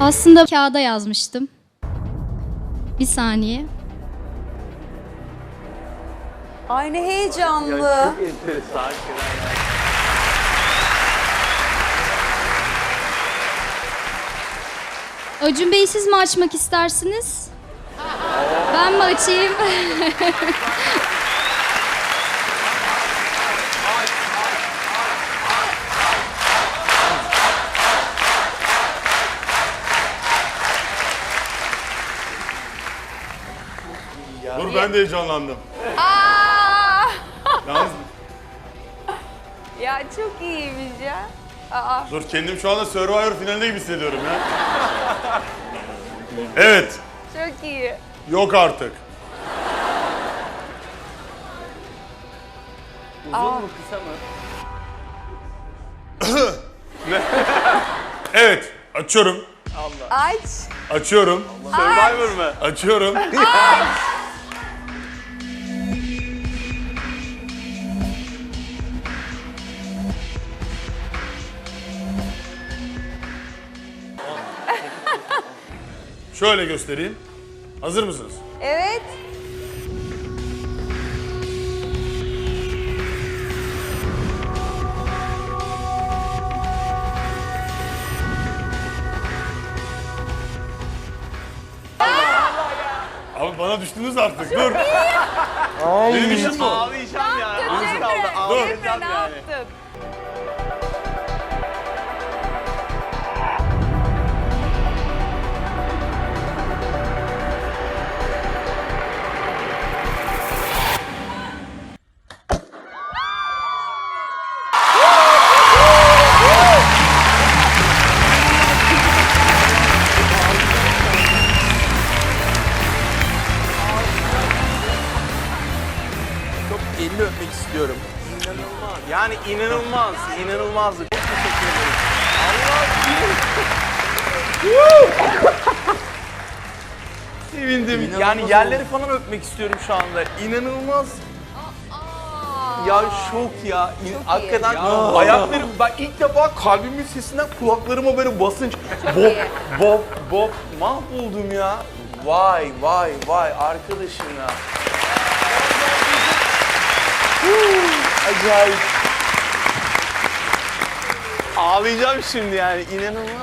Aslında kağıda yazmıştım. Bir saniye. Ay ne heyecanlı. enteresan. Acun Bey siz mi açmak istersiniz? Ben mi açayım? Dur ben de heyecanlandım. Aa! Yalnız Ya çok iyiymiş ya. Aa. dur kendim şu anda Survivor finalinde gibi hissediyorum ya. Evet. Çok iyi. Yok artık. Uzun mu kısa mı? Evet. Açıyorum. Aç. Açıyorum. Survivor mı? Açıyorum. Şöyle göstereyim. Hazır mısınız? Evet. Abi bana düştünüz artık. Dur. Benim işim bu. Ağlayacağım ya. Az Cemre, kaldı Cemre ağlayacağım ne yaptın? İstiyorum. İnanılmaz. Yani inanılmaz. İnanılmaz. Çok teşekkür ederim. Allah Sevindim. yani yerleri falan öpmek istiyorum şu anda. İnanılmaz. Ya şok ya. İn- hakikaten ayaklarım bak ilk defa kalbimin sesinden kulaklarıma böyle basınç. Bob, bob, bob mahvoldum ya. Vay vay vay arkadaşım ya. Acayip. Ağlayacağım şimdi yani inanılmaz.